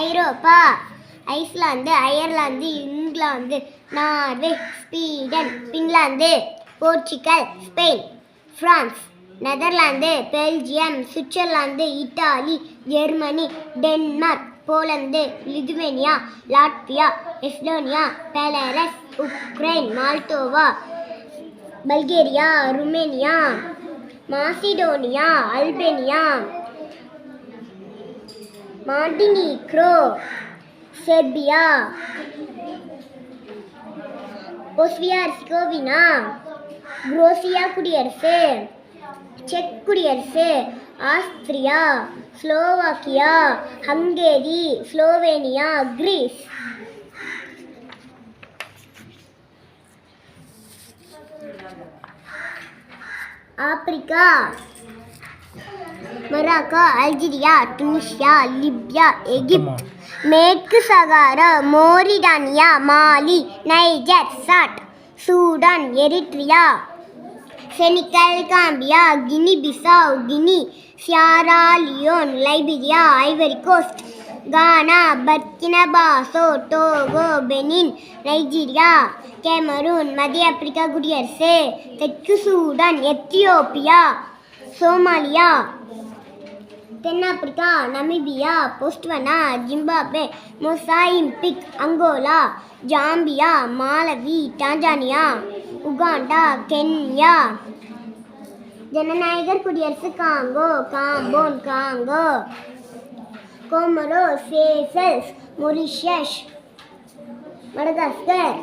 Europe Iceland Ireland England Norway Sweden Finland Portugal Spain France Netherlands Belgium Switzerland Italy Germany Denmark Poland Lithuania Latvia Estonia Belarus Ukraine Moldova Bulgaria Romania Macedonia Albania Montenegro Serbia. Bosnia Herzegovina. Croatia குடியரசு. செக் குடியரசு. Austria. Slovakia. Hungary. Slovenia. Greece. Africa. Morocco Algeria Tunisia Libya Egypt மேற்கு Sahara Mauritania Mali Niger Chad Sudan Eritrea Senegal Gambia Guinea Bissau Guinea Sierra Leone Liberia Ivory Coast Ghana Burkina Faso Togo Benin Nigeria Cameroon மத்திய Africa குடியரசு தெற்கு Sudan Ethiopia Somalia தென்னாப்பிரிக்கா Namibia Botswana Zimbabwe Mozambique Angola Zambia Malawi Tanzania Uganda Kenya ஜனநாயகர் குடியரசு Congo Gabon Congo Comoros Seychelles Mauritius Madagascar.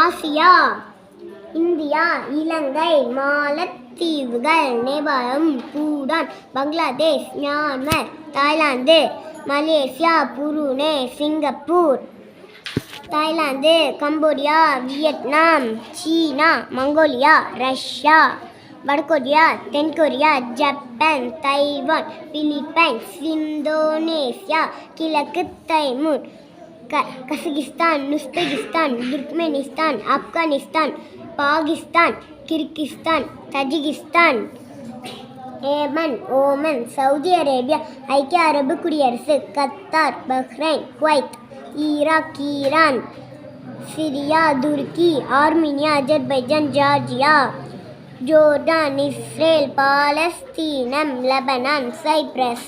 Asia India Ilangai மாலத்தீவுகள் நேபாளம் Bhutan Bangladesh Myanmar Thailand Malaysia Brunei Singapore Thailand Cambodia Vietnam China Mongolia Russia வடகொரியா தென்கொரியா Japan Taiwan Philippines Indonesia கிழக்கு Timor க Kazakhstan Uzbekistan Turkmenistan Afghanistan Pakistan Kyrgyzstan Tajikistan Yemen Oman Saudi Arabia ஐக்கிய Arab குடியரசு Qatar Bahrain Kuwait Iraq Iran Syria Turkey Armenia Azerbaijan Georgia Jordan Israel பாலஸ்தீனம் Lebanon Cyprus.